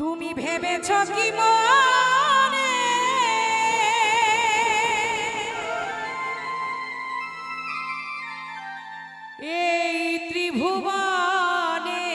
তুমি ভেবেছ কি মনে? এই ত্রিভুবনে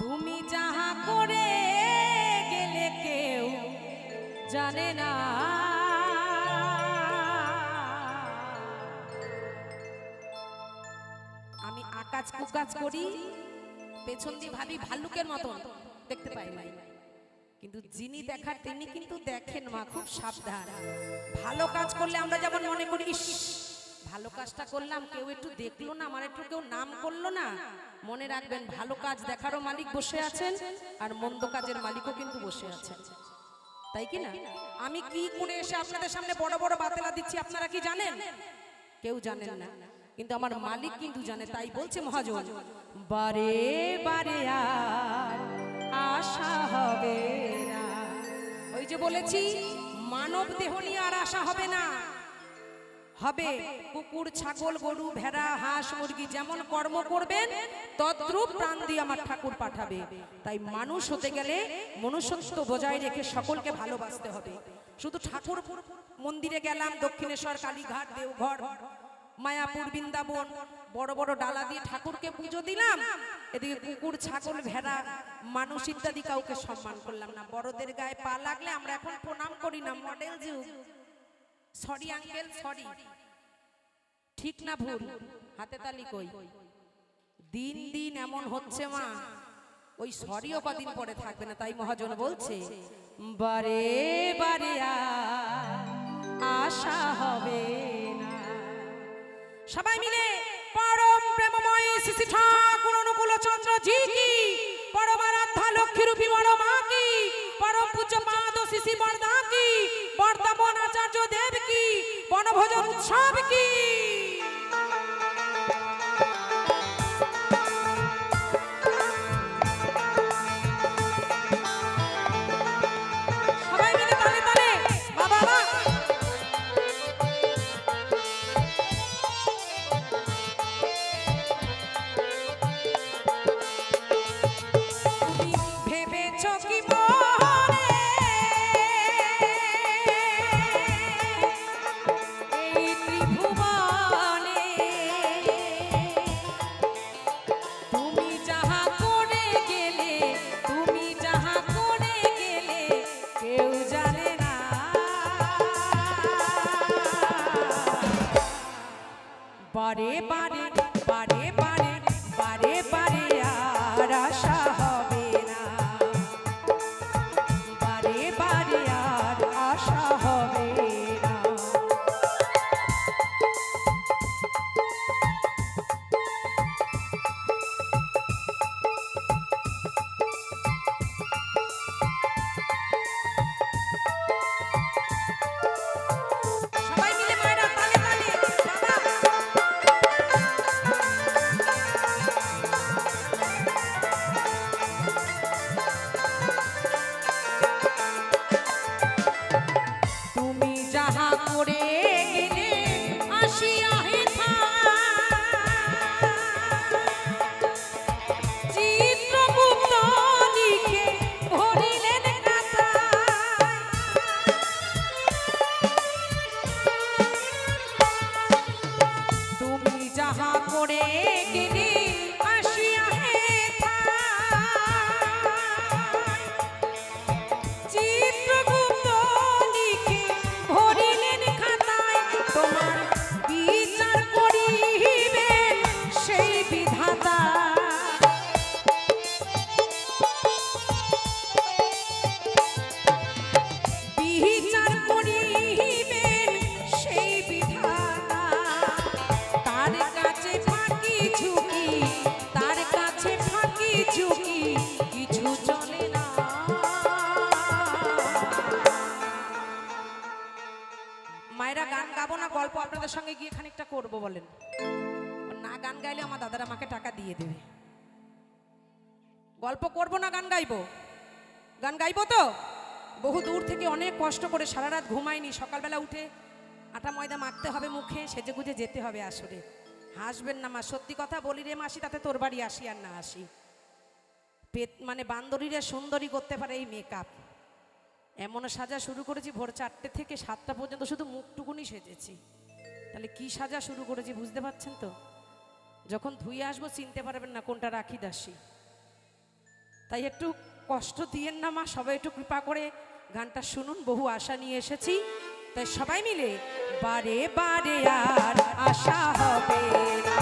তুমি যাহা করে গেলে কেউ জানে না। আমি আকাজ কুকাজ করি। পেছন দিয়ে ভাবি ভাল্লুকের মতন। দেখতে পাই নাই। কিন্তু যিনি দেখার, তিনি কিন্তু দেখেন মা, খুব সাবধান। ভালো কাজ করলে আমরা যেমন মনে করি ভালো কাজটা করলাম, কেউ একটু দেখল না আমার একটু কেউ নাম করল না। মনে রাখবেন, ভালো কাজ দেখারও মালিক বসে আছেন, আর মন্দ কাজের মালিকও কিন্তু বসে আছেন। তাই কি না? আমি কি করে এসে আপনাদের সামনে বড় বড় বাতেলা দিচ্ছি, আপনারা কি জানেন? কেউ জানেন না। কিন্তু আমার মালিক কিন্তু জানে তাই বলছে মহাজন বারে বারে আর আশা হবে না। ওই যে বলেছি মানব দেহ নিয়ে আর আশা হবে না। হবে কুকুর ছাগল গরু ভেড়া হাঁস মুরগি যেমন কর্ম করবেন তদ্রূপ প্রাণ দিয়ে আমার ঠাকুর পাঠাবে। তাই মানুষ হতে গেলে মনুষ্যত্ব বজায় রেখে সকলকে ভালোবাসতে হবে। শুধু ঠাকুর মন্দিরে গেলাম দক্ষিণেশ্বর কালীঘাট দেওঘর মায়াপুর বৃন্দাবন, বড় বড় ডালা দিয়ে ঠাকুরকে পুজো দিলাম। এদিকে কুকুর, ছাগল, ভেড়া, মানুষ ইত্যাদি কাউকে সম্মান করলাম না। বড়দের গায়ে পা লাগলে আমরা এখন প্রণাম করি না। মডেল যুগ। Sorry, uncle, sorry. ঠিক না ভুল। হাতে তালি কই। দিন দিন এমন হচ্ছে মা। ওই সরিও কদিন পরে থাকবে না, তাই মহাজন বলছে, বারে বারে আশা হবে। সবাই মিলে পরম প্রেমময় শ্রী ঠাকুর অনুকূল চন্দ্র জি কি পরম আরাধ্যা লক্ষ্মী রূপী বড় মা কি, পরম পূজ্য পাদ শিশি বর্দা কি বর্তমান আচার্য দেব কি, বনভোজন উৎসব কি। গাইলে আমার দাদারা আমাকে টাকা দিয়ে দেবে। গল্প করব না, গান গাইবো? গান গাইবো তো? বহু দূর থেকে অনেক কষ্ট করে সারা রাত ঘুমাইনি। সকালবেলা উঠে আটা ময়দা মাখতে হবে মুখে, সেজে গুজে যেতে হবে আসলে হাসবেন না মা, সত্যি কথা বলি রে মাসি, তাতে তোর বাড়ি আসি আর না আসি। পেত- মানে বান্দরীরা সুন্দরী করতে পারে এই মেকআপ এমন সাজা শুরু করেছি, ভোর চারটে থেকে সাতটা পর্যন্ত শুধু মুখটুকুনি সেজেছি। তাহলে কি সাজা শুরু করেছি, বুঝতে পারছেন তো? যখন ধুয়ে আসব, চিনতে পারবেন না কোনটা রাখি দাসি। তাই একটু কষ্ট দিয়েন না মা, সবাই একটু কৃপা করে গানটা শুনুন, বহু আশা নিয়ে এসেছি। তাই সবাই মিলে, বারে বারে আর আশা হবে না।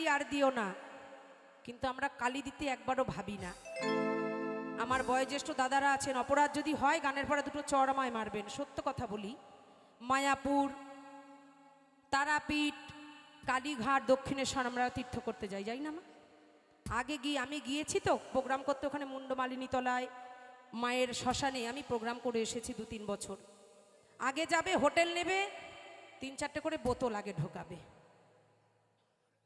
কুলে আর দিও না। কিন্তু আমরা কালি দিতে একবারও ভাবি না। আমার বয়োজ্যেষ্ঠ দাদারা আছেন, অপরাধ যদি হয়, গানের পরে দুটো চড়মায় মারবেন। সত্য কথা বলি, মায়াপুর, তারাপীঠ, কালীঘাট, দক্ষিণেশ্বর আমরা তীর্থ করতে যাই যাই না আগে গিয়ে, আমি গিয়েছি তো, প্রোগ্রাম করতে ওখানে মুন্ডমালিনী তলায়, মায়ের শ্মশানে আমি প্রোগ্রাম করে এসেছি দু তিন বছর। আগে যাবে, হোটেল নেবে তিন চারটে করে বোতল আগে ঢোকাবে।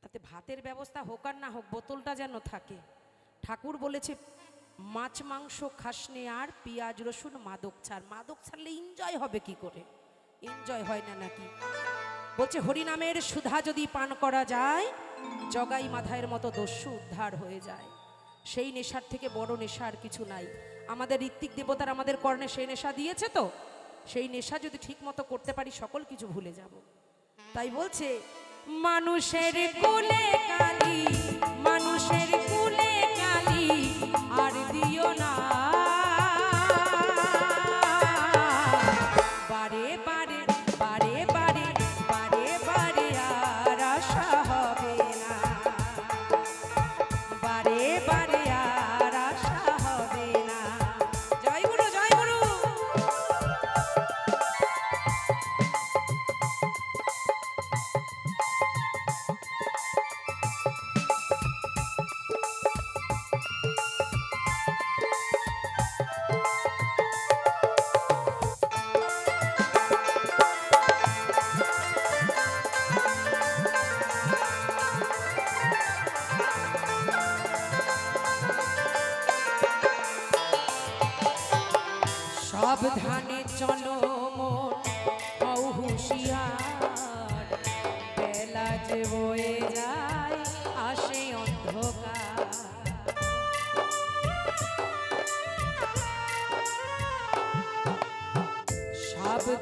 তাতে ভাতের ব্যবস্থা হোক আর না হোক, বোতলটা যেন থাকে। ঠাকুর বলেছে, মাছ, মাংস, খাসনে আর পেঁয়াজ, রসুন, মাদক ছাড়। মাদক ছাড়লে এনজয় হবে কি করে? এনজয় হয় না নাকি? বলছে, হরিনামের সুধা যদি পান করা যায়, জগাই মাথায়ের মতো দস্যু উদ্ধার হয়ে যায়। সেই নেশার থেকে বড় নেশা আর কিছু নাই। আমাদের ঋত্বিক দেবতার আমাদের কর্ণে সেই নেশা দিয়েছে তো? সেই নেশা যদি ঠিক মতো করতে পারি, সকল কিছু ভুলে যাব। তাই বলছে মানুষের কোলে কালি মানুষের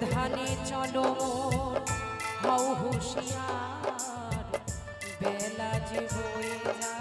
সাবধানে চলো হও হুঁশিয়ার বেলা যে বয়ে